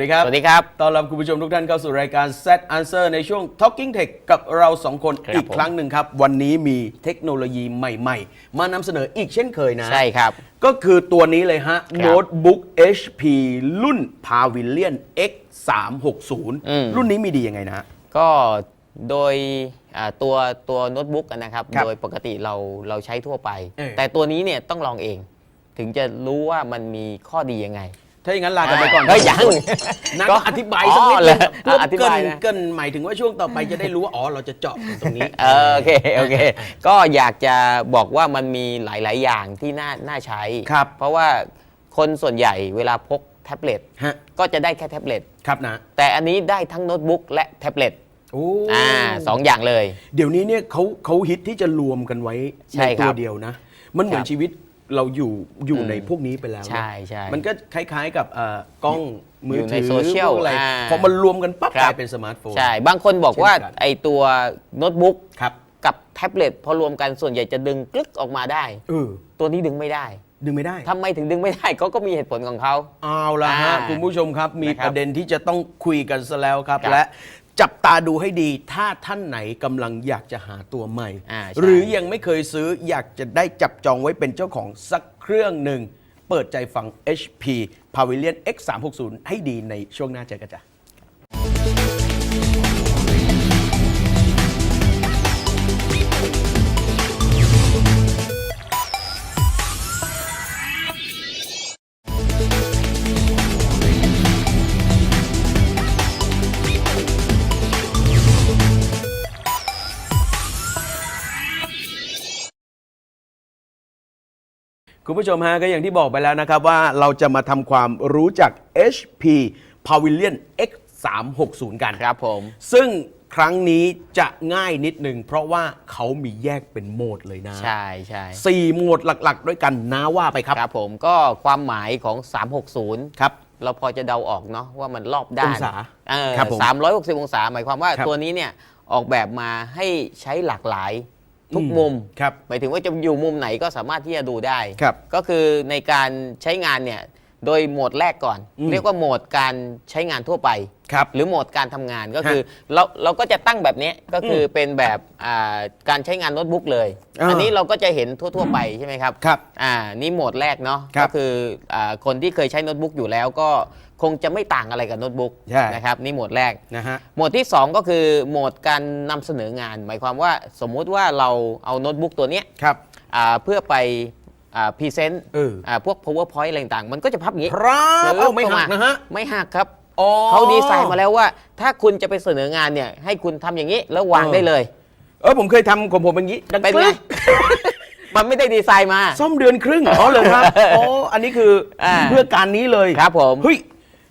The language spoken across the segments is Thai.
สวัสดีครับ สวัสดีครับ ต้อนรับคุณผู้ชมทุกท่านเข้าสู่รายการ Set Answer ในช่วง Talking Tech กับเราสองคนครับอีกผม ครั้งหนึ่งครับ วันนี้มีเทคโนโลยีใหม่ ๆ มานำเสนออีกเช่นเคยนะ ใช่ครับ ก็คือตัวนี้เลยฮะครับโน้ตบุ๊ก HP รุ่น Pavilion X อืม360รุ่นนี้มีดียังไงนะ ก็โดยอ่าตัวตัวโน้ตบุ๊กนะครับ ครับโดยปกติเราเราใช้ทั่วไป เออ แต่ตัวนี้เนี่ยต้องลองเอง ถึงจะรู้ว่ามันมีข้อดียังไง ถ้าอย่างนั้นลากันไปก่อนเฮ้ยยังนั่นก็ก็อธิบายสักนิดอ๋อนึเหรงอเพื่ออธิเกริบายนนะ เกรินหมายถึงว่าช่วงต่อไปจะได้รู้ว่าอ๋อเราจะเจาะตรงนี้ เออโอเค โอเค ก็อยากจะบอกว่ามันมีหลาย ๆ อย่างที่น่าน่าใช้ ครับ เพราะว่าคนส่วนใหญ่เวลาพกแท็บเล็ตฮะก็จะได้แค่แท็บเล็ตครับนะแต่อันนี้ได้ทั้งโน้ตบุ๊กและแท็บเล็ตโอ้อ่าสองอย่างเลย เดี๋ยวนี้เนี่ยเขาเขาฮิตที่จะรวมกันไว้ใช่ในครัตับวเดียวนะ มันเหมือนครับ ชีวิต เราอยู่อยู่อืมในพวกนี้ไปแล้วนะใช่ใช่มันก็คล้ายๆกับเอ่อกล้องมืออยู่ในถือโซเชียลพวกอะไรอ่าพอมันรวมกันปั๊บครับ กลายเป็นสมาร์ทโฟน ใช่ บางคนบอกว่าเช่นกัน ไอตัวโน้ตบุ๊กครับกับแท็บเล็ตพอรวมกันส่วนใหญ่จะดึงกลึกออกมาได้ เออตัวนี้ดึงไม่ได้ดึงไม่ได้ ทำไมถึงดึงไม่ได้เขาก็มีเหตุผลของเขา เอาละฮะ อ่าคุณผู้ชมครับมีนะครับประเด็นที่จะต้องคุยกันซะแล้วครับ ครับและ จับตาดูให้ดี ถ้าท่านไหนกำลังอยากจะหาตัวใหม่ อ่าใช่ หรือยังไม่เคยซื้ออยากจะได้จับจองไว้เป็นเจ้าของสักเครื่องหนึ่ง เปิดใจฟัง HP Pavilion X 3 6 0 ให้ดีในช่วงหน้าเจอกันจ้ะ คุณผู้ชมฮะก็อย่างที่บอกไปแล้วนะครับว่าเราจะมาทำความรู้จัก HP Pavilion X 3 6 0 กันครับผม ซึ่งครั้งนี้จะง่ายนิดหนึ่งเพราะว่าเขามีแยกเป็นโหมดเลยนะ ใช่ใช่สี่โหมดหลักๆ ด้วยกันนะว่าไปครับ ครับผมก็ความหมายของ 360 ครับ เราพอจะเดาออกเนาะว่ามันรอบด้านองศาเออครับผมสามร้อยหกสิบองศา หมายความว่าครับตัวนี้เนี่ยออกแบบมาให้ใช้หลากหลาย ทุกอืมมุมครับหมายถึงว่าจะอยู่มุมไหนก็สามารถที่จะดูได้ ครับ ก็คือในการใช้งานเนี่ยโดยโหมดแรกก่อนอืมเรียกว่าโหมดการใช้งานทั่วไป ครับหรือโหมดการทำงานก็คือเราเราก็จะตั้งแบบนี้ก็คือเป็นแบบอ่าการใช้งานโน้ตบุ๊กเลย อ่าอันนี้เราก็จะเห็นทั่ว ๆ ไปใช่ไหมครับครับอ่านี่โหมดแรกเนาะครับก็คืออาคนที่เคยใช้โน้ตบุ๊กอยู่แล้วก็คงจะไม่ต่างอะไรกับโน้ตบุ๊กใช่ นะครับนี่โหมดแรก นะฮะโหมดที่ 2 ก็คือโหมดการนำเสนองาน หมายความว่าสมมุติว่าเราเอาโน้ตบุ๊กตัวเนี้ยครับ อ่าเพื่อไปพรีเซนต์เออพวก powerpoint อะไรต่างๆ มันก็จะพับอย่างนี้ครับปึ๊บเอาไม่หักเข้าานะฮะ ไม่หักครับ อ๋อ เขาดีไซน์มาแล้วว่า ถ้าคุณจะไปเสนองานเนี่ย ให้คุณทำอย่างนี้แล้ววางเออได้เลยเออผมเคยทำของผมเป็นอย่างนี้ดังเป็นกไงรึ๊ก มันไม่ได้ดีไซน์มา ซ่อมเดือนครึ่งอ๋อเลยครับ อ๋อ อันนี้คืออา เพื่อการนี้เลยครับผม เฮ้ย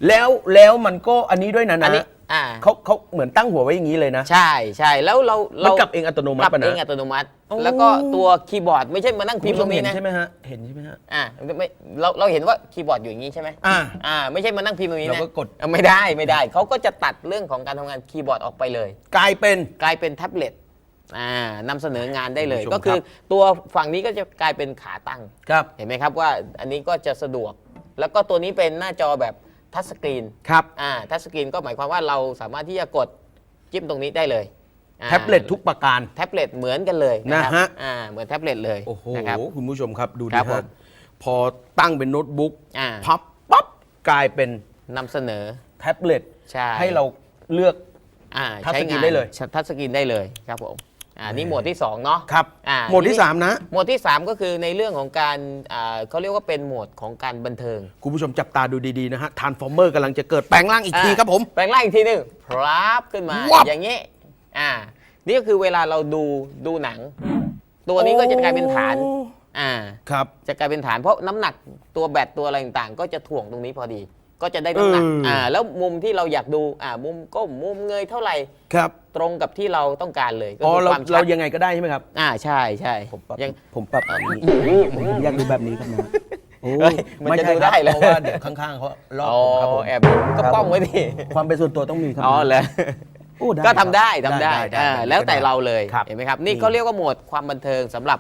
แล้วแล้วมันก็อันนี้ด้วยนะอันนะ นี้ อ่าเขาเขาเหมือนตั้งหัวไว้อย่างนี้เลยนะใช่ใช่แล้วเรามันเรากลับเองอัตโนมักติลับปะนะเองอัตโนมัติ โอ้ แล้วก็ตัวคีย์บอร์ดไม่ใช่มานั่งพิมพ์ตรงนี้เห็นะใช่ไหมฮะเห็นใช่ไหมฮะ อ่าไม่เราเราเห็นว่าคีย์บอร์ดอยู่อย่างนี้ใช่ไหมอ่าอ่า ไม่ใช่มานั่งพิมพ์ตรงนี้เรานะก็กด อะไม่ได้ไม่ได้ เขาก็จะตัดเรื่องของการทำงานคีย์บอร์ดออกไปเลย กลายเป็น กลายเป็นแท็บเล็ตอ่านำเสนองานได้เลย คุณผู้ชมก็คือครับ ตัวฝั่งนี้ก็จะกลายเป็นขาตั้ง ครับ เห็นไหมครับว่าอันนี้ก็จะสะดวก แล้วก็ตัวนี้เป็นหน้าจอแบบ ทัชสกรีนครับอ่าทัชสกรีนก็หมายความว่าเราสามารถที่จะกดจิ้มตรงนี้ได้เลยอ่าแท็บเล็ตทุกประการ แท็บเล็ตเหมือนกันเลยนะครันะฮะ อ่าเหมือนแท็บเล็ตเลยโอ้โหนะครับ คุณผู้ชมครับดูคดิรับผฮะมพอตั้งเป็นโน้ตบุ๊กอ่าพับปั๊บกลายเป็นนำเสนอ แท็บเล็ตใช่ ให้เราเลือก อ่าทัชใช้สกรีงานนได้เลย ทัชสกรีนได้เลยครับผม อ่านี่โหมดที่2เนาะครับอ่าโหมดที่นี่ 3 นะโหมดที่ 3 ก็คือในเรื่องของการอ่าเขาเรียกว่าเป็นโหมดของการบันเทิง คุณผู้ชมจับตาดูดีๆนะฮะทานฟอร์เมอร์กำลังจะเกิดแปลงร่างอีกทีครับผม แปลงร่างอีกทีหนึงพราบขึ้นมา วับ อย่างนี้อ่า นี่ก็คือเวลาเราดูดูหนัง ตัวนี้ก็จะกลายเป็นฐานโอ้อ่า ครับ จะกลายเป็นฐานเพราะน้ำหนักตัวแบตตัวอะไรต่างๆ ก็จะถ่วงตรงนี้พอดี ก็จะได้น้ำหนักเอออ่ อ่าแล้วมุมที่เราอยากดูอ่ามุมก้มมุมเงยเท่าไหร่ครับตรงกับที่เราต้องการเลยก็อ๋อคือเราความชัเราดยังไงก็ได้ใช่ไหมครับ อ่าใช่ใช่ผมปรับยัง ผมปรับแบบนี้ผมอยากดูแบบนี้ครับนะโอ้เฮ้ยมันจะใช่ดูครับได้เหรอ เพราะว่าเดี๋ยวข้างๆเขาลอกอ๋อผมครับผมแอบก็ป้องไว้ดิความเป็นส่วนตัวต้องมีครับอ๋อเหรอ โอ้ได้ก็ทำครับได้ทำได้ได้อ่าได้แล้วแต่เราเลยครับ เห็นไหมครับนี่นี่เขาเรียกว่าโหมดความบันเทิงสำหรับ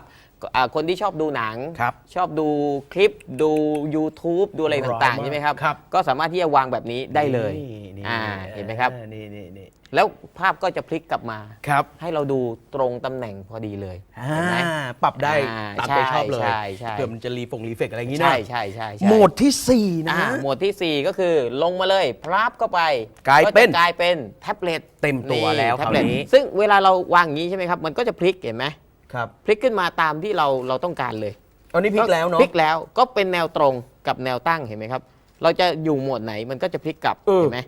อ่าคนที่ชอบดูหนัง ครับชอบดูคลิปดู YouTube ดูอะไรต่างๆใช่ไหมครับ ครับ ก็สามารถที่จะวางแบบนี้ได้เลยนี่อ่าเห็นไหมครับนี่นี่นี่แล้วภาพก็จะพลิกกลับมา ครับให้เราดูตรงตำแหน่งพอดีเลยอ่าเห็นไหม ปรับได้อ่าตามใจชอบเลยใช่ใช่ เผื่อมันจะรีฟงรีเฟกอะไรอย่างนี้นะใช่ใช่ใช่ใช่โหมดที่4นะ อ่าโหมดทีสี่ 4 ก็คือลงมาเลยพลับเข้าไปกลายเป็นจะกลายเป็นแท็บเล็ตเต็มตัวแล้วแท็บเล็ตคราวนี้ ซึ่งเวลาเราวางอย่างนี้ใช่ไหมครับ มันก็จะพลิกเห็นไหม ครับพลิกขึ้นมาตามที่เราเราต้องการเลยอันนี้พลิกแล้วเนาะพลิกแล้วก็เป็นแนวตรงกับแนวตั้งเห็นไหมครับ เราจะอยู่โหมดไหนมันก็จะพลิกกลับเออเห็นไหม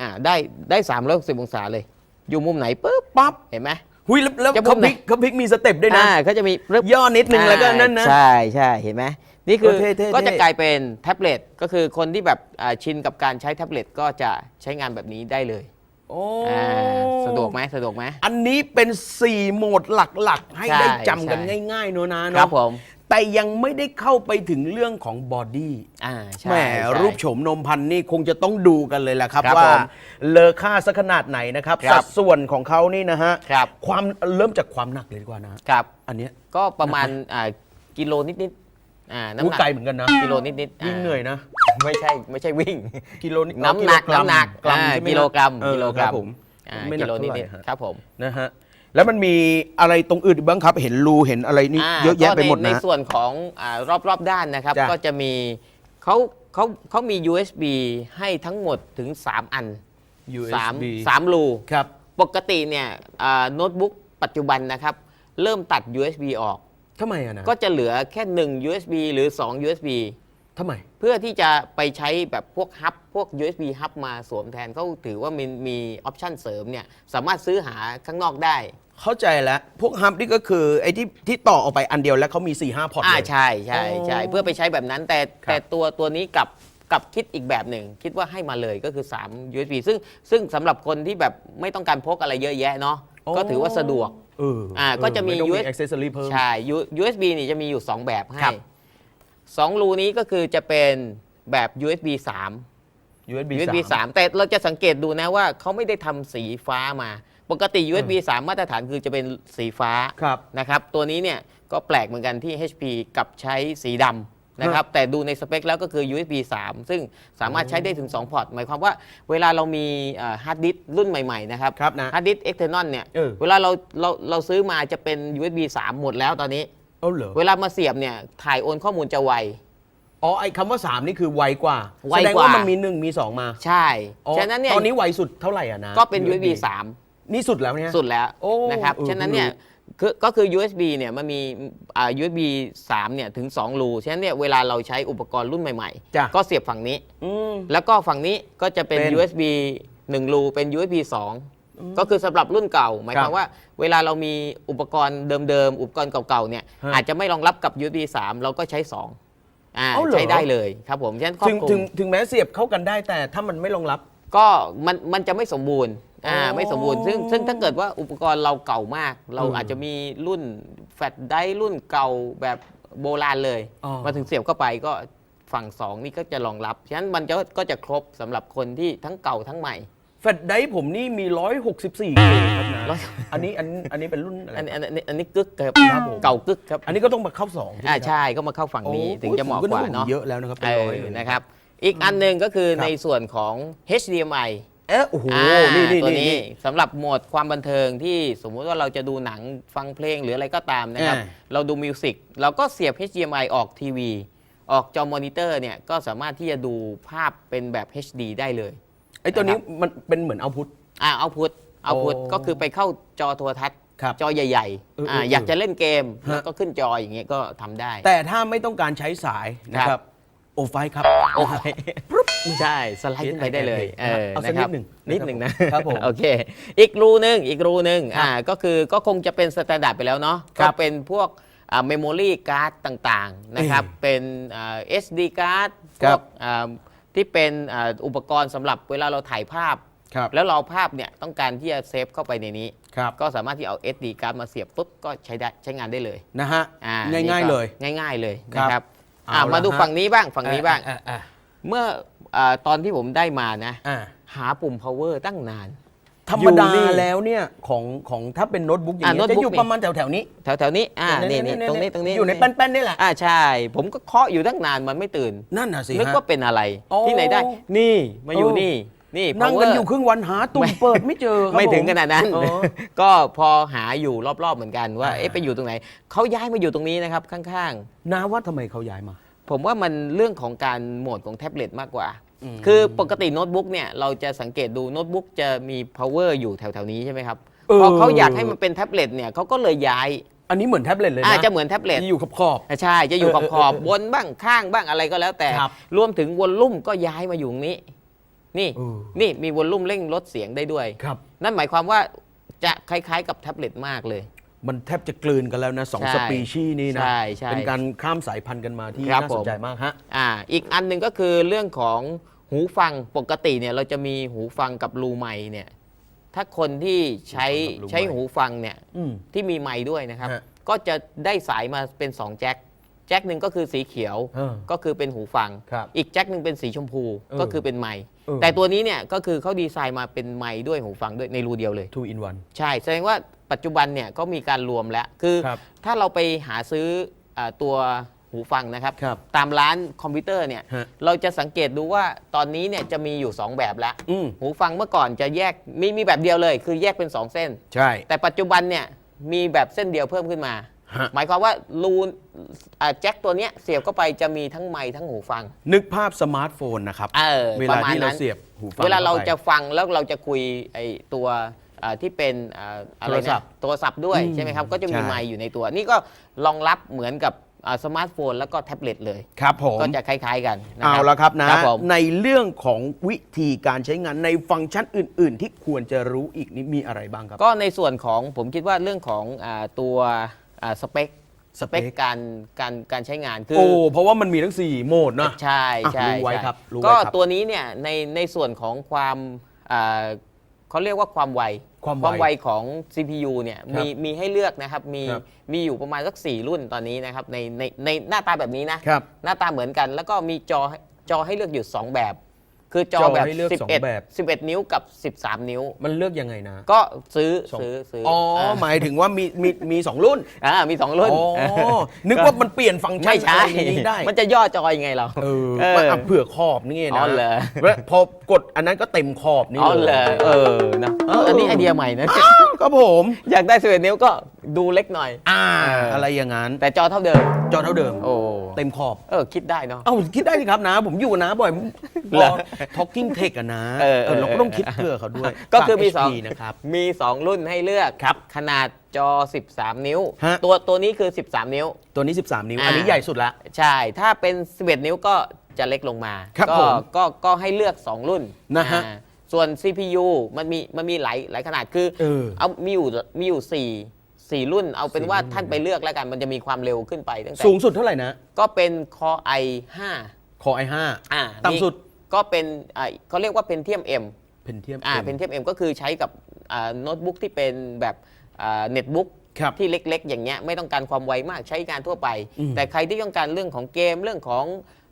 อ่าได้ได้สามร้อยสิบองศาเลย อยู่มุมไหนปุ๊บปั๊บเห็นไหมหุยแล้วแล้วจะมุเขามไหนพลิกเขาพลิกมีสเต็ปด้วยนะอ่าก็จะมีปึ๊บย่อนิดนึงแล้วก็นั่นนะใช่ใช่เห็นไหมนี่คือเออเท่เท่ก็จะเท่กลายเป็นแท็บเล็ตก็คือคนที่แบบอ่าชินกับการใช้แท็บเล็ตก็จะใช้งานแบบนี้ได้เลย โอ้อ่าสะดวกไหมสะดวกไหม อันนี้เป็น 4 โหมดหลักๆ ให้ใช่ได้จำกันใช่ ง่ายๆเนอะนะเนอะครับผม แต่ยังไม่ได้เข้าไปถึงเรื่องของบอดี้อ่าใช่แหมใช่ รูปโฉมนมพันธุ์นี่คงจะต้องดูกันเลยแหละครับ ครับว่าผมเลอค่าสักขนาดไหนนะครับ ครัสับดส่วนของเขานี่นะฮะครับ ความเริ่มจากความหนักเลยดีกว่านะ ครับ อันเนี้ยก็ประมาณอ่ากิโลนิดๆอ่าน้ำอู้หนักไกลเหมือนกันนะกิโลนิดๆวิ่งเหนื่อยนะ ไม่ใช่ไม่ใช่วิ่ง กิโลนี่น้ำหนักกิโลน้ำหนักกรัมอ่าใช่ไหมกิโลกรัมเออกิโลกครัรัมบผมอ่าไม่หกินักโลเท่าไหร่นิดฮะๆครับผมนะฮะแล้วมันมีอะไรตรงอื่นอีกบ้างครับ เห็นรูเห็นอะไรนี่าเยอะแยะไปหมดก็ในนะในส่วนของอารอบรอบด้านนะครับจ้ะก็จะมีเขาเขาเขามี USB ให้ทั้งหมดถึง 3 อัน USB 3 3รูครับปกติเนี่ยอ่าโน้ตบุ๊กปัจจุบันนะครับ เริ่มตัด USB ออกทำไมอะนะก็จะเหลือแค่ 1 USB หรือ 2 USB ทำไม เพื่อที่จะไปใช้แบบพวกฮับพวก USB ฮับมาสวมแทนเขาถือว่ามีมีออปชันเสริมเนี่ยสามารถซื้อหาข้างนอกได้ เข้าใจแล้ว พวกฮับนี่ก็คือไอ้ที่ที่ต่อออกไปอันเดียวแล้วเขามี4ี่ห้าพอร์ตอ่าเลย ใช่ใช่ใช่อ๋อเพื่อไปใช้แบบนั้น แต่ครับ แต่ตัวตัวนี้กลับกลับคิดอีกแบบหนึ่ง คิดว่าให้มาเลยก็คือ 3 USB ซึ่งซึ่งสำหรับคนที่แบบไม่ต้องการพกอะไรเยอะแยะเนาะก็ถือว่าสะดวก เอออ่าก็จะมี ไต้องมี US accessory เพิ่ม ใช่ U- USB นี่จะมีอยู่ 2 แบบให้ ครับ สองรูนี้ก็คือจะเป็นแบบ USB 3 USB USB 3 แต่เราจะสังเกตดูนะว่าเขาไม่ได้ทำสีฟ้ามา ปกติ USB 3 มาตรฐานคือจะเป็นสีฟ้าครับนะครับ ตัวนี้เนี่ยก็แปลกเหมือนกันที่ HP กับใช้สีดำนะครับ แต่ดูในสเปคแล้วก็คือ USB 3 ซึ่งสามารถใช้ได้ถึง 2 พอร์ต หมายความว่าเวลาเรามีฮาร์ดดิสรุ่นใหม่ ๆ นะครับครับนะฮาร์ดดิส external เนี่ยเออเวลาเราเราเราซื้อมาจะเป็น USB 3 หมดแล้วตอนนี้ เอาเหรอเวลามาเสียบเนี่ยถ่ายโอนข้อมูลจะไว อ๋อไอ้คำว่า 3 นี่คือไวกว่าไวแสดงกว่าว่ามันมี 1 มี 2 มาใช่ อ๋อฉะนั้นเนี่ยตอนนี้ไวสุดเท่าไหร่อะนะ ก็เป็น USB 3 นี่สุดแล้วเนี่ย สุดแล้วโอ้นะครับ เออฉะนั้นเนี่ยคือก็คือ USB เนี่ยมันมีอ่า USB 3เนี่ยถึง 2 รู ฉะนั้นเนี่ยเวลาเราใช้อุปกรณ์รุ่นใหม่จ้ะ ๆ ก็เสียบฝั่งนี้ อืม แล้วก็ฝั่งนี้ก็จะเป็น เป็น USB 1 รูเป็น USB 2 ก็คือสำหรับรุ่นเก่า หมายความว่าเวลาเรามีอุปกรณ์เดิมๆ อุปกรณ์เก่าๆเนี่ยฮะอาจจะไม่รองรับกับ USB 3 เราก็ใช้2อ่าเอาเหรอ ใช้ได้เลยครับผมฉะนั้นครอบถึงคลุถึงมถึงแม้เสียบเข้ากันได้แต่ถ้ามันไม่รองรับ ก็มันมันจะไม่สมบูรณ์อ่าอ๋อไม่สมบูรณ์ซึ่งซึ่งถ้าเกิดว่าอุปกรณ์เราเก่ามาก เราเออออาจจะมีรุ่นแฟลชไดร์รุ่นเก่าแบบโบราณเลย อ๋อ มาถึงเสียบเข้าไปก็ฝั่ง 2 นี่ก็จะรองรับฉะนั้นมันจะก็จะครบสำหรับคนที่ทั้งเก่าทั้งใหม่ แฟลชไดรฟ์ผมนี่มี 164เคครับนะร้อย อันนี้อันอันนี้เป็นรุ่นอะไร อันอันอันนี้อันนี้กึกครับครับผม เก่ากึกครับอันนี้ก็ต้องมาเข้า2อ่าใช่ก็มาเข้าฝั่งนี้ถึงจะเหมาะกว่าเนาะเยอะแล้วนะครับเป็เอนร้ออยเลยนะครับ อีกอันหนึ่งก็คือครับในส่วนของ HDMI เอ๊ะโอ้โหอ่านี่นี่ตัวนี่ นี้นี่สำหรับโหมดความบันเทิงที่สมมุติว่าเราจะดูหนังฟังเพลงหรืออะไรก็ตามนะครับ อ่า เราดูมิวสิกเราก็เสียบ HDMI ออกทีวี ออกจอมอนิเตอร์เนี่ยก็สามารถที่จะดูภาพเป็นแบบ HD ได้เลย ไอ้ตัวนี้นะครับมันเป็นเหมือนเอาพุท อ่าเอาพุทเอาพุทโอ้ก็คือไปเข้าจอโทรทัศน์ครับจอใหญ่เออๆเอออ่าเอออยากจะเล่นเกมฮะ แล้วก็ขึ้นจออย่างเงี้ยก็ทำได้ แต่ถ้าไม่ต้องการใช้สายนะคครัรับบโอไฟครับโอ้ยใช่สไลด์ขึ้นไปได้เลยเออเอาสักะครับนิดหนึ่งนิดหนึ่งนะครับผมโอเคอีกรูหนึ่งอีกรูหนึ่งครับอ่าก็คือก็คงจะเป็นสแตนดาร์ดไปแล้วเนาะครัก็บเป็นพวกอ่าเมมโมรี่การ์ดต่างๆนะครับเอ้ยเป็นอ่า SD การ์ดพครัวบกอ่า ที่เป็นอ่าอุปกรณ์สำหรับเวลาเราถ่ายภาพครับแล้วเราเอาภาพเนี่ยต้องการที่จะเซฟเข้าไปในนี้ครับก็สามารถที่เอา SD การ์ดมาเสียบปุ๊บก็ใช้ได้ใช้งานได้เลยนะฮะอ่าง่ายนี่ๆก็เลย ง่ายๆเลยครับนะครับเอาอ่ามาละดูฮะฝั่งนี้บ้างฝั่งนี้บ้างอะอะเมื่ออาตอนที่ผมได้มานะอะหาปุ่ม power ตั้งนานท ธรรมดาอยู่นี่แล้วเนี่ยของของถ้าเป็นโน้ตบุ๊กอย่างอะเงี้ยจะโน้ตบุ๊กอยู่นี่ประมาณแถวแถวๆนี้แถวแถวๆนี้อ่านี่นี่ตรงนี้ตรงนี้อยู่ในแป้นๆนี่แหละอ่าใช่ ผมก็เคาะอยู่ตั้งนานมันไม่ตื่นนั่นน่ะสินึกฮะ ว่าเป็นอะไรโอ้ที่ไหนได้ นี่มาอยู่เออ นี่นี่ นั่ง power กันอยู่ครึ่งวันหาตุ่มเปิดไม่เจอครับไม่ถึงผขนาดนั้นอ๋อก็พอหาอยู่รอบๆเหมือนกันว่าอ่าเอ๊ะไปอยู่ตรงไหนเขาย้ายมาอยู่ตรงนี้นะครับข้างนาว่าทำไมเขาย้ายมาๆผมว่ามันเรื่องของการโหมดของแท็บเล็ตมากกว่าอืม คือปกติโน้ตบุ๊กเนี่ยเราจะสังเกตดูโน้ตบุ๊กจะมี power อยู่แถวๆนี้ใช่ไหมครับเออ พอเขาอยากให้มันเป็นแท็บเล็ตเนี่ยเขาก็เลยย้ายอันนี้เหมือนแท็บเล็ตเลยอานะจะเหมือนแท็บเล็ตที่อยู่ขอบขอบ ใช่จะอยู่ขอบเออขอบเออเออบนบ้างข้างบ้างอะไรก็แล้วแต่ ครับรวมถึงวอลลุ่มก็ย้ายมาอยู่ตรงนี้ นี่เออ นี่มีวอลลุ่มเร่งลดเสียงได้ด้วย ครับ นั่นหมายความว่าจะคล้ายๆกับแท็บเล็ตมากเลย มันแทบจะกลืนกันแล้วนะสองใช่สปีชีส์นี้นะ ใช่ใช่เป็นการข้ามสายพันธุ์กันมาที่ครับน่าสนใจผมมากฮะ อ่าอีกอันหนึ่งก็คือเรื่องของหูฟังปกติเนี่ยเราจะมีหูฟังกับรูไมค์เนี่ยถ้าคนที่ใช้หูฟังกับรูไมค์ ใช้หูฟังเนี่ยอืม ที่มีไมค์ด้วยนะครับ ฮะก็จะได้สายมาเป็น 2 แจ็คแจ็คหนึ่งก็คือสีเขียวเออก็คือเป็นหูฟัง ครับอีกแจ็คหนึ่งเป็นสีชมพูเออก็คือเป็นไมค์เออ แต่ตัวนี้เนี่ยก็คือเขาดีไซน์มาเป็นไมค์ด้วยหูฟังด้วยในรูเดียวเลย two in one ใช่แสดงว่า ปัจจุบันเนี่ยก็มีการรวมแล้ว คือครับถ้าเราไปหาซื้ออาตัวหูฟังนะครับ ครับตามร้านคอมพิวเตอร์เนี่ยฮะเราจะสังเกตดูว่าตอนนี้เนี่ยจะมีอยู่ 2 แบบแล้วอืม หูฟังเมื่อก่อนจะแยกมีมีแบบเดียวเลย คือแยกเป็น 2 เส้น ใช่ แต่ปัจจุบันเนี่ยมีแบบเส้นเดียวเพิ่มขึ้นมา ฮะ หมายความว่ารูนอ่าแจ็คตัวเนี้ยเสียบเข้าไปจะมีทั้งไมค์ทั้งหูฟัง นึกภาพสมาร์ทโฟนนะครับเออเวปลาระมาณที่เรานั้นเสียบหูฟังเวลาเราข้ไปจะฟังแล้วเราจะคุยไอตัว อ่าที่เป็นอ่าอะไรโทรศัพนะท์โทรศัพท์ด้วยอืมใช่ไหมครับ ก็จะมีใช่ ไมค์อยู่ในตัว นี่ก็รองรับเหมือนกับอ่าสมาร์ทโฟนแล้วก็แท็บเล็ตเลย ครับผม ก็จะคล้าย ๆ กันนะเอาละครับนะ ครับผม ในเรื่องของวิธีการใช้งานในฟังก์ชันอื่น ๆ ที่ควรจะรู้อีกนี่มีอะไรบ้างครับ ก็ในส่วนของผมคิดว่าเรื่องของอาตัวอ่าสเปคสสเปเปค คการการการใช้งานคือ โอ้ เพราะว่ามันมีทั้ง 4 โหมดนะ ใช่ใช่อะรู้ไว้ใช่ครับรู้ไว้ก็ครับตัวนี้เนี่ยในในส่วนของความอ่าเขาเรียกว่าความไว ความไวของ CPU เนี่ยครับมีมีให้เลือกนะครับ มีครับมีอยู่ประมาณสักสี่รุ่นตอนนี้นะครับในในในหน้าตาแบบนี้นะครับ หน้าตาเหมือนกัน แล้วก็มีจอจอให้เลือกอยู่ 2 แบบ คือจอจอแบบให้เลือกสองแบบ 11 11 นิ้วกับ 13 นิ้ว มันเลือกยังไงนะ ก็ซื้อสอง ซื้อซื้ออ๋ออ่าหมายถึงว่ามีมีมีสองรุ่นอ่ามีสองรุ่นอ๋อนึกว่ามันเปลี่ยนฟังก์ชันไม่ใช่ อะไรอย่างนี้ได้มันจะย่อจอยังไงเรา เออเออมันอะเผื่อขอบนี่ไงอ๋นะอเหรอ แล้วพอกดอันนั้นก็เต็มขอบนี่อ๋อเลเลยยเออนะเอออันนี้ไอเดียใหม่นะก็ผม อยากได้ 11 นิ้วก็ดูเล็กหน่อย อ่าเออออะไรอย่างนั้นแต่จอเท่าเดิม จอเท่าเดิม โอ้เต็มขอบ เออคิดได้เนาะ เอ้าคิดได้สิครับนะ ผมอยู่กับน้าบ่อยเหรอ talking tech อะนะเออเออ เราก็ต้องคิดเพื่อเขาด้วยก็คือมีฝากสอง HP นะครับ มี2รุ่นให้เลือกครับขนาดจอ 13 นิ้ว ฮะ ตัวตัวนี้คือ 13 นิ้ว ตัวนี้ 13 นิ้วอ่าอันนี้ใหญ่สุดละ ใช่ ถ้าเป็น 11 นิ้วก็จะเล็กลงมาครับก็ผมก็ก็ให้เลือก 2 รุ่นนะฮะอ่าส่วน CPU มันมีมันมีหลายหลายขนาดคือเออเอามีอยู่มีอยู่ สี่สี่รุ่นเอาเป็นสี่ว่ารุ่นท่านไปเลือกแล้วกันมันจะมีความเร็วขึ้นไปตั้งแต่สูงสุดเท่าไหร่นะ ก็เป็น Core i5 Core i5 อ่าต่ำสุดก็เป็นอ่าเขาเรียกว่าเป็นเทียม M Pentium อ่า M เป็นเทียม M ก็คือใช้กับอ่าโน้ตบุ๊กที่เป็นแบบเน็ตบุ๊กครับที่เล็กๆ อย่างเงี้ยไม่ต้องการความไวมากใช้งานทั่วไปอืมแต่ใครที่ต้องการเรื่องของเกมเรื่องของ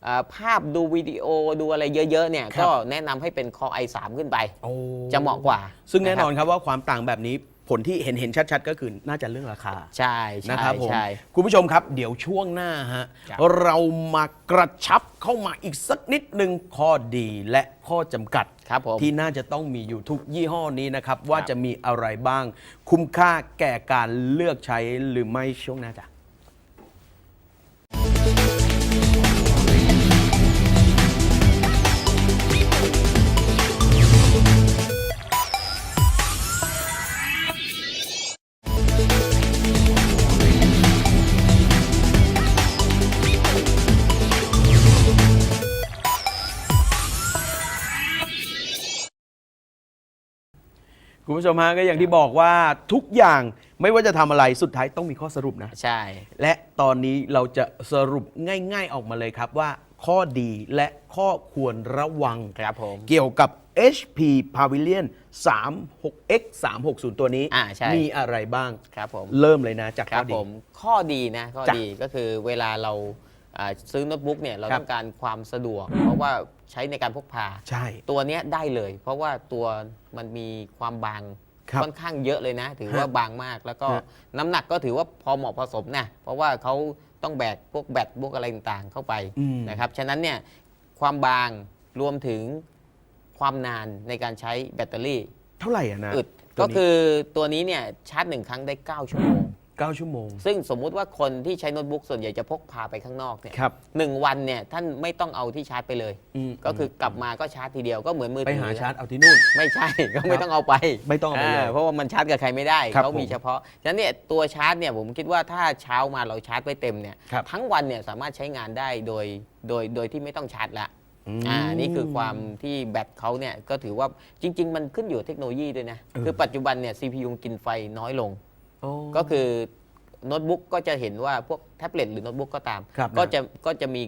อาภาพดูวิดีโอดูอะไรเยอะๆเนี่ยครับก็แนะนำให้เป็น Core i3 ขึ้นไปโอ้จะเหมาะกว่า ซึ่งแน่นอนะครับว่าความต่างแบบนี้ ผลที่เห็นเห็นชัด ๆ ก็คือน่าจะเรื่องราคาใช่นะใช่ครับผมใช่ คุณผู้ชมครับ เดี๋ยวช่วงหน้าฮะครับ เรามากระชับเข้ามาอีกสักนิดหนึ่งข้อดีและข้อจำกัด ครับผม ที่น่าจะต้องมีอยู่ทุกยี่ห้อนี้นะครับ ว่าครับจะมีอะไรบ้าง คุ้มค่าแก่การเลือกใช้หรือไม่ช่วงหน้าจ้ะ คุณผู้ชมฮะก็อย่างที่บอกว่าทุกอย่างไม่ว่าจะทำอะไรสุดท้ายต้องมีข้อสรุปนะ ใช่ และตอนนี้เราจะสรุปง่าย ๆออกมาเลยครับว่า ข้อดีและข้อควรระวัง ครับผม เกี่ยวกับ HP Pavilion 36X 360 ตัวนี้ อ่าใช่ มีอะไรบ้าง ครับผม เริ่มเลยนะจากคข้รัอบดี ผมข้อดีนะข้อจ้ะดีก็คือเวลาเราอ่า ซื้อโน้ตบุ๊กเนี่ยเราครับ ต้องการความสะดวก เพราะว่าใช้ในการพกพา ใช่ ตัวเนี้ยได้เลย เพราะว่าตัวมันมีความบางครับค่อนข้างเยอะเลยนะ ถือว่าฮะบางมากแล้วก็ฮะ น้ำหนักก็ถือว่าพอเหมาะพอสมนะเพราะว่าเขาต้องแบกพวกแบตพวกอะไรต่างๆเข้าไป อืม นะครับ ฉะนั้นเนี่ยความบางรวมถึงความนานในการใช้แบตเตอรี่เท่าไหร่อะนะอึด ตัวก็นี้คือตัวนี้เนี่ยชาร์จหนึ่งครั้งได้ 9 ชั่วโมง เก้าชั่วโมง ซึ่งสมมุติว่าคนที่ใช้โน้ตบุ๊กส่วนใหญ่จะพกพาไปข้างนอกเนี่ยครับ หนึ่งวันเนี่ยท่านไม่ต้องเอาที่ชาร์จไปเลย อืม ก็คือกลับมาก็ชาร์จทีเดียวก็เหมือนมือไปถือหาชาร์จเอาที่นู่น ไม่ใช่ ก็ไม่ต้องเอาไปไม่ต้องเอาไปเลยเพราะว่ามันชาร์จกับใครไม่ได้ครับเขามีผมเฉพาะฉะนั้นเนี่ยตัวชาร์จเนี่ยผมคิดว่าถ้าเช้ามาเราชาร์จไว้เต็มเนี่ยครับ ทั้งวันเนี่ยสามารถใช้งานได้โดยโดยโดยที่ไม่ต้องชาร์จละมอ่า นี่คือความที่แบตเขาเนี่ยก็ถือว่าจริง ๆ มันขึ้นอยู่กับเทคโนโลยีด้วยนะ เออ คือปัจจุบันเนี่ย CPU กินไฟน้อยลง โอ้ ก็คือโน้ตบุ๊กก็จะเห็นว่าพวกแท็บเล็ตหรือโน้ตบุ๊กก็ตาม ครับก็นะจะก็จะมี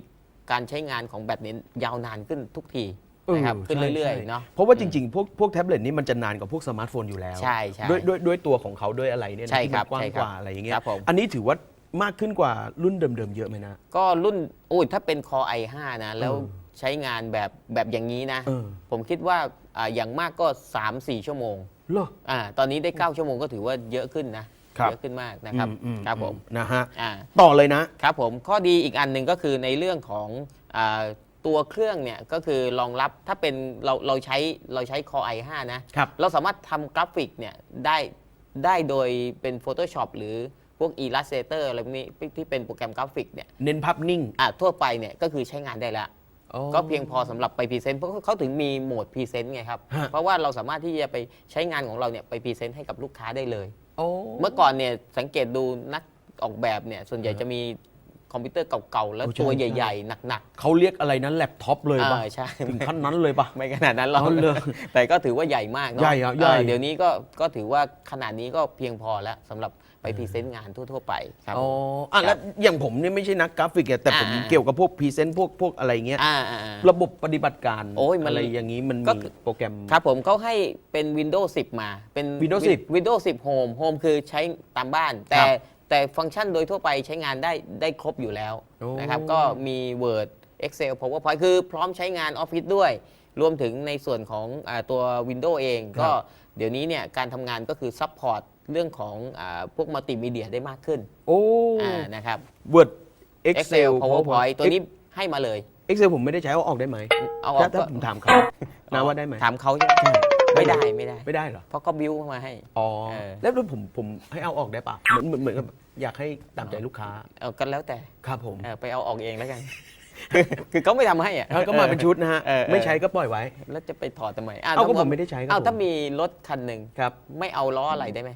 การใช้งานของแบตเน้นยาวนานขึ้นทุกทีเออนะครับขึ้นใช่เรื่อยใช่ๆเนาะ เพราะว่าจริงๆ พวกพวกแท็บเล็ตนี้มันจะนานกว่าพวกสมาร์ทโฟนอยู่แล้วใช่ใช่ด้วยด้วยด้วยตัวของเขาด้วยอะไรเนี่ยนะใช่ที่ครัมับนกว้างใช่กครับว่าอะไรอย่างเงี้ยครับผม อันนี้ถือว่ามากขึ้นกว่ารุ่นเดิมๆเยอะไหมนะ ก็รุ่นโอ้ยถ้าเป็น Core i5 นะ แล้วเออใช้งานแบบแบบอย่างนี้นะ เออ ผมคิดว่าอ่าอย่างมากก็ 3-4 ชั่วโมงเหรอ อ่าตอนนี้ได้ 9 ชั่วโมงก็ถือว่าเยอะขึ้นนะ ครับ เยอะขึ้นมากนะครับอือืครับผมนะฮะอ่า ต่อเลยนะ ครับผมข้อดีอีกอันหนึ่งก็คือในเรื่องของอาตัวเครื่องเนี่ยก็คือรองรับถ้าเป็นเราเราใช้เราใช้ Core i5 นะครับ เราสามารถทำกราฟิกเนี่ยได้ได้โดยเป็น Photoshop หรือพวก Illustrator อะไรพวกนี้ที่เป็นโปรแกรมกราฟิกเนี่ยเน้นภาพนิ่ง อะทั่วไปเนี่ยก็คือใช้งานได้แล้ว ก็เพียงพอสำหรับไปพรีเซนต์เพราะเขาถึงมีโหมดพรีเซนต์ไงครับ ฮะ เพราะว่าเราสามารถที่จะไปใช้งานของเราเนี่ยไปพรีเซนต์ให้กับลูกค้าได้เลย โอ้เมื่อก่อนเนี่ยสังเกตดูนักออกแบบเนี่ยส่วนใหญ่ฮะจะมีคอมพิวเตอร์เก่าๆ แล้วโอ้ใช่ ตัวใช่ใหญ่ๆ หนัก เขาเรียกอะไรนั้นแล็ปท็อปเลยๆปะอ่าใช่ ถึงขั้นนั้นเลยปะไม่ขนาดนั้นหรอกอ๋อเหรอแต่ก็ถือว่าใหญ่มากเนาะใหญ่อะใหญ่ เออเดี๋ยวนี้ก็ก็ถือว่าขนาดนี้ก็เพียงพอแล้วสำหรับ ไปพรีเซนต์งานทั่ว ๆ ไปครับอ๋ออะแล้วอย่างผมเนี่ยไม่ใช่นักกราฟิกอะแต่ผมอ่า เกี่ยวกับพวกพรีเซนต์พวกพวกอะไรเงี้ย อ่าอ่าอ่า ระบบปฏิบัติการโอ้ยมันอะไรอย่างนี้มันก็มีคือ โปรแกรม ครับผมเขาให้เป็น Windows 10 มา เป็น Windows 10 Windows 10 Home Home คือใช้ตามบ้าน แต่ครับแต่ฟังก์ชันโดยทั่วไปใช้งานได้ได้ครบอยู่แล้วโอ้ นะครับ ก็มี Word Excel PowerPoint คือพร้อมใช้งาน Office ด้วย รวมถึงในส่วนของอาตัว Windows เองก็ เดี๋ยวนี้เนี่ยการทำงานก็คือซัพพอร์ตเรื่องของอาพวกมัลติมีเดียได้มากขึ้นโอ้อ่านะครับ Word Excel Excel PowerPoint ตัวนี้ให้มาเลย Excel ผมไม่ได้ใช้เอาออกได้ไหมเอาออกถ้าถ้าก็ผมถามเขานะว่าได้ไหม ถามเขาใช่ไหมใช่ ไม่ได้ไม่ได้ ไม่ได้เหรอ เพราะเขาบิวมาให้ อ๋อ เออ แล้วผมผมให้เอาออกได้ปะเหมือนเหมือนเหมือนกับอยากให้ตามใจลูกค้า เอากันแล้วแต่ครับผม เออไปเอาออกเองแล้วกัน คือคือเขาไม่ทำให้อะแล้วก็มาเป็นชุดนะฮะ เออเออไม่ใช้ก็ปล่อยไว้ แล้วจะไปถอดทำไมะเอาก็ถ้ผมไม่ได้ใช้ครับเอาผม ถ้ามีรถคันหนึ่งครับ ไม่เอาล้ออะไรได้ไหม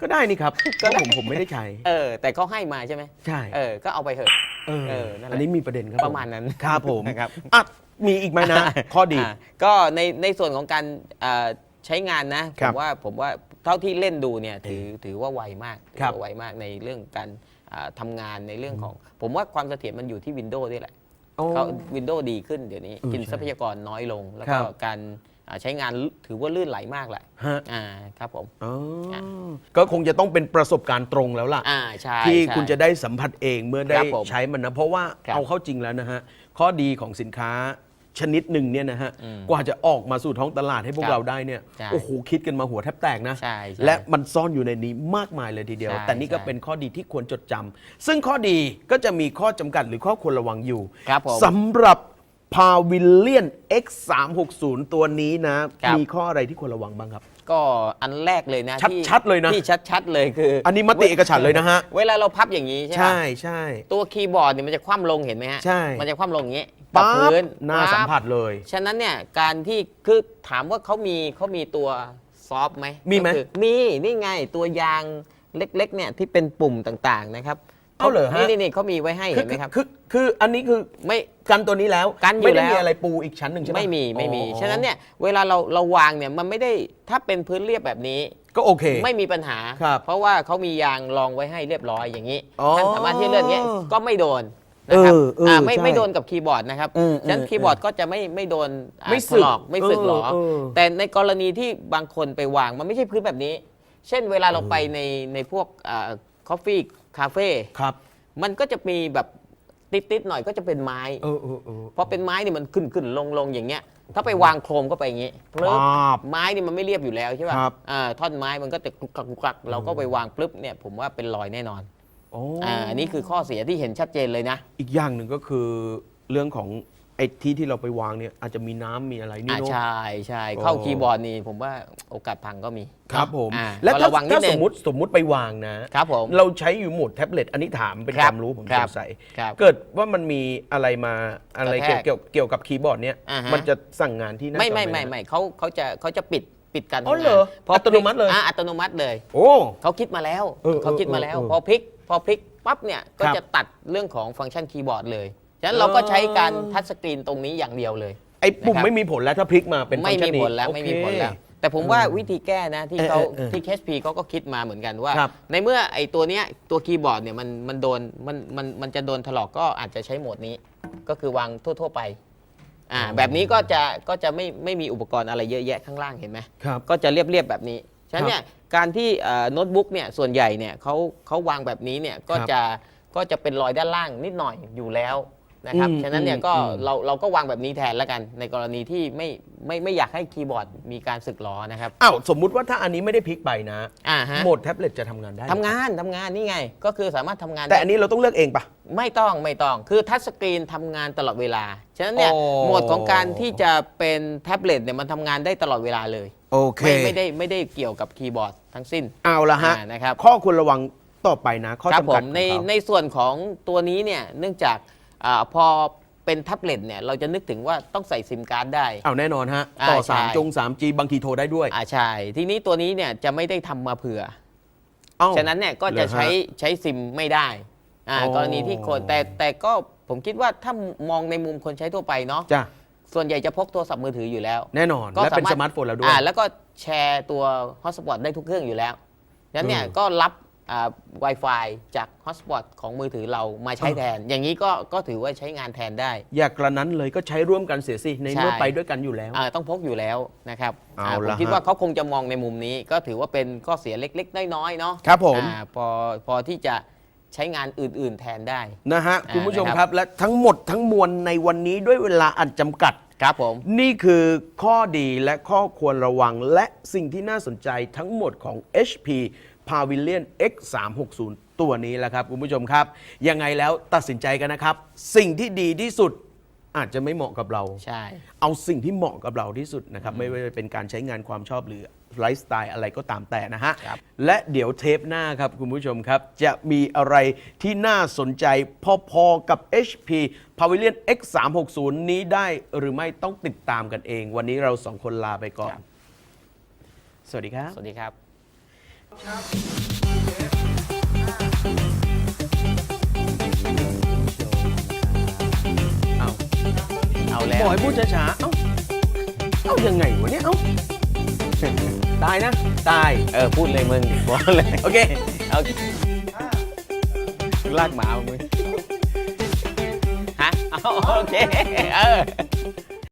ก็ได้นี่ครับก็ก็ได้ ผมผมไม่ได้ใช้ เออ แต่เขาให้มาใช่ไหมใช่ เออ ก็เอาไปเถอะ เออเออนั่นแหละ อันนี้มีประเด็นครับประมาณนั้นครับผมนะครับ อะมีอีกไหมนะ ข้อดีาก็ในในส่วนของการเอ่อใช้งานนะคผรับมว่าผมว่าเท่าที่เล่นดูเนี่ยถือถือว่าไวมากถือครับว่าไวมากในเรื่องการอ่า ทำงานในเรื่องของ ผมว่าความเสถียรมันอยู่ที่วินโดว์นี่แหละโอ้เขาวินโดว์ดีขึ้นเดี๋ยวนี้เออกินใช่ทรัพยากรน้อยลง แล้วครัก็บการอ่าใช้งานถือว่าลื่นไหลมากแหละฮะอ่าครับผมอ๋ออะก็คงจะต้องเป็นประสบการณ์ตรงแล้วล่ะอ่าใช่ที่ใช่คุณจะได้สัมผัสเองเมื่อได้ครับผมใช้มันนะ เพราะว่าครับเอาเข้าจริงแล้วนะฮะ ข้อดีของสินค้า ชนิดหนึ่งเนี่ยนะฮะอืมกว่าจะออกมาสู่ท้องตลาดให้พวคกรับเราได้เนี่ยใช่โอ้โหคิดกันมาหัวแทบแตกนะ ใช่ใช่และมันซ่อนอยู่ในนี้มากมายเลยทีเดียว ใช่แต่นี่ก็ใช่เป็นข้อดีที่ควรจดจำซึ่งข้อดีก็จะมีข้อจำกัดหรือข้อควรระวังอยู่ครับผมสำหรับ Pavilion X360 ตัวนี้นะครับ มีข้ออะไรที่ควรระวังบ้างครับ ก็อันแรกเลยนะชัดที่ชัดเลยนะ ที่ชัดๆเลยคืออันนี้มติเอกฉันท์เลยนะฮะ เวลาเราพับอย่างนี้ใช่ไหมใช่ใช่ ตัวคีย์บอร์ดเนี่ยมันจะคว่ำลงเห็นไหมฮะใช่ มันจะคว่ำลงอย่างนี้ปั๊ กับบพื้นหน้าสัมผัสเลย ฉะนั้นเนี่ยการที่คือถามว่าเขามีเขามีตัวซอฟต์ไหมมีไหม ก็คือมีนี่ไงตัวยางเล็กๆเนี่ยที่เป็นปุ่มต่างๆนะครับเอาเหรอฮะนี่นี่นี่เขามีไว้ให้เห็นไหมครับ คือคืออันนี้คือไม่ กันตัวนี้แล้วกันอยู่ไม่ได้แล้ว มีอะไรปูอีกชั้นหนึ่งใช่ไหมไม่มีไม่มี ฉะนั้นเนี่ยเวลาเราเราวางเนี่ยมันไม่ได้ถ้าเป็นพื้นเรียบแบบนี้ ก็โอเค ไม่มีปัญหา ครับเพราะว่าเขามียางรองไว้ให้เรียบร้อยอย่างนี้อ๋อ ท่านสามารถที่จะเลื่อนอย่างนี้ก็ไม่โดน นะครับเออเออไม่ใช่ไม่โดนกับคีย์บอร์ดนะครับเออเออฉะนั้นคีย์บอร์ดก็จะไม่ไม่โดนอ่าไม่สึกถลอกไม่สึกหรอ เออเออ แต่ในกรณีที่บางคนไปวางมันไม่ใช่พื้นแบบนี้ เช่นเวลาเราไปในในพวกคอฟฟี่คาเฟ่ครับมันก็จะมีแบบติดๆหน่อยก็จะเป็นไม้ เออเออเออ เพราะเป็นไม้นี่มันขึ้นขึ้นลงลงอย่างเงี้ย ถ้าไปวางโครมก็ไปอย่างงี้ปลึบครับไม้นี่มันไม่เรียบอยู่แล้วใช่ป่ะครับ อ่าท่อนไม้มันก็จะกรุกกรักกรุกกรักเราก็ไปวางปลึบเนี่ยผมว่าเป็นรอยแน่นอน โอ้อ่าอันนี้คือข้อเสียที่เห็นชัดเจนเลยนะ อีกอย่างหนึ่งก็คือเรื่องของไอ้ที่ที่เราไปวางเนี่ยอาจจะมีน้ำมีอะไรนี่อ่าเนาะ ใช่ใช่โอ้เข้าคีย์บอร์ดนี่ผมว่าโอกาสพังก็มีครับผม อ่าและก็ถ้าระวังนิถ้าดนึสงมมติสมมติไปวางนะ ครับผม เราใช้อยู่โหมดแท็บเล็ตอันนี้ถามเป็นครัคบวามรู้ผมครัสบงสัย ครับ เกิดว่ามันมีอะไรมาอะไรกระแทกเกี่ยวเกี่ยวกับคีย์บอร์ดเนี่ยอ่าฮะ มันจะสั่งงานที่หน้าไม่จอไม่หไม่ฮะไม่เขาเขาจะเขาจะปิดปิดการอ๋อทำเหรงาอนอัตโนมัติเลย อ่าอัตโนมัติเลย โอ้ เขาคิดมาแล้วเออเขาคิดมาแล้ว เออเออ พอพลิก พอพลิกปั๊บเนี่ยก็ครับจะตัดเรื่องของฟังก์ชันคีย์บอร์ดเลยฉะนั้นเราก็ใช้การทัชสกรีนตรงนี้อย่างเดียวเลย ไอ้ปุ่มนะครับไม่มีผลแล้วถ้าพลิกมาเป็นไม่ฟังก์ชัมีนนี้ผลแล้วโอไม่เคมีผลแล้ว แต่ผมว่าวิธีแก้นะที่เขาเออเออเออที่ HP เขาก็คิดมาเหมือนกันว่า ครับ ในเมื่อไอ้ตัวเนี้ยตัวคีย์บอร์ดเนี่ยมันมันโดนมันมันมันจะโดนถลอกก็อาจจะใช้โหมดนี้ ก็คือวางทั่ว ๆ ไปอ่าแบบนี้ก็จะก็จะไม่ไม่มีอุปกรณ์อะไรเยอะแยะข้างล่างเห็นไหม ครับ ก็จะเรียบๆแบบนี้ ฉะนั้นเนี่ยการที่เอ่อโน้ตบุ๊กเนี่ยส่วนใหญ่เนี่ยเขาเขาวางแบบนี้เนี่ยก็ครับจะก็จะเป็นรอยด้านล่างนิดหน่อยอยู่แล้วนะครับอืมฉะนั้นเนี่ยก็อืมเราเราก็วางแบบนี้แทนแล้วกัน ในกรณีที่ไม่ไม่ไม่อยากให้คีย์บอร์ดมีการสึกหรอนะครับอ้าวสมมุติว่าถ้าอันนี้ไม่ได้พลิกไปนะอ่าฮะโหมดแท็บเล็ตจะทำงานได้ไหมทำงานทำงานนี่ไง ก็คือสามารถทำงาน แต่อันนี้เราต้องเลือกเองปะไม่ต้องไม่ต้องคือทัชสกรีนทำงานตลอดเวลา ฉะนั้นเนี่ยโอ้โหมดของการที่จะเป็นแท็บเล็ตเนี่ยมันทำงานได้ตลอดเวลาเลย โอเค ไม่ไม่ได้ไม่ได้เกี่ยวกับคีย์บอร์ดทั้งสิ้น เอาละฮะอ่านะครับ ข้อควรระวังต่อไปนะ ข้อครับจำผกัดมของในเขา ในส่วนของตัวนี้เนี่ยเนื่องจากอาพอเป็นแท็บเล็ตเนี่ยเราจะนึกถึงว่าต้องใส่ซิมการ์ดได้ เอาแน่นอนฮะอ่าต่อใช่ 3 จง 3G บางทีโทรได้ด้วยอ่าใช่ทีนี้ตัวนี้เนี่ยจะไม่ได้ทำมาเผื่อ เอ้า ฉะนั้นเนี่ยก็จะเหรอฮะใช้ใช้ซิมไม่ได้อ่าอ๋อ กรณีที่คนแต่แต่ก็ผมคิดว่าถ้ามองในมุมคนใช้ทั่วไปเนาะจ้ะ ส่วนใหญ่จะพกโทรศัพท์มือถืออยู่แล้ว แน่นอนและเป็นสมาร์ทโฟนแล้วด้วย อ่าแล้วก็แชร์ตัวฮอตสปอตได้ทุกเครื่องอยู่แล้วฉะนั้นเนี่ยเออ ก็รับอ่า Wi-Fi จากฮอตสปอตของมือถือเรามาใช้เออแทน อย่างนี้ก็ก็ถือว่าใช้งานแทนได้ อยากกระนั้นเลยก็ใช้ร่วมกันเสียสิ ในเมื่อใช่ ไปด้วยกันอยู่แล้ว อ่าต้องพกอยู่แล้วนะครับเอาอ่าผมละคิดฮะว่าเขาคงจะมองในมุมนี้ ก็ถือว่าเป็นข้อเสียเล็ก ๆ น้อยๆเนาะครับผม อ่าพอพอที่จะใช้งานอื่น ๆ แทนได้ นะฮะอ่าคุณผู้ชมนะครับครับและทั้งหมดทั้งมวลในวันนี้ด้วยเวลาอันจำกัด ครับผม นี่คือข้อดีและข้อควรระวังและสิ่งที่น่าสนใจทั้งหมดของ HP Pavilion X 3 6 0 ตัวนี้แหละครับคุณผู้ชมครับ ยังไงแล้วตัดสินใจกันนะครับ สิ่งที่ดีที่สุด อาจจะไม่เหมาะกับเรา ใช่ เอาสิ่งที่เหมาะกับเราที่สุดนะครับ ไม่ว่าจะเป็นการใช้งานความชอบหรือไลฟ์สไตล์อะไรก็ตามแต่นะฮะ ครับ และเดี๋ยวเทปหน้าครับ คุณผู้ชมครับ จะมีอะไรที่น่าสนใจพอๆกับ HP Pavilion X 3 6 0 นี้ได้หรือไม่ต้องติดตามกันเอง วันนี้เราสองคนลาไปก่อน สวัสดีครับ สวัสดีครับเอ แล้วบอกให้พูดช้าๆ เอ้า เอ้ายังไงวะเนี่ย เอ้า ตายนะ ตาย เออ พูดเลยมึงบอกเลย โอเค เอาลากหมามึง ฮะเอาโอเค เออ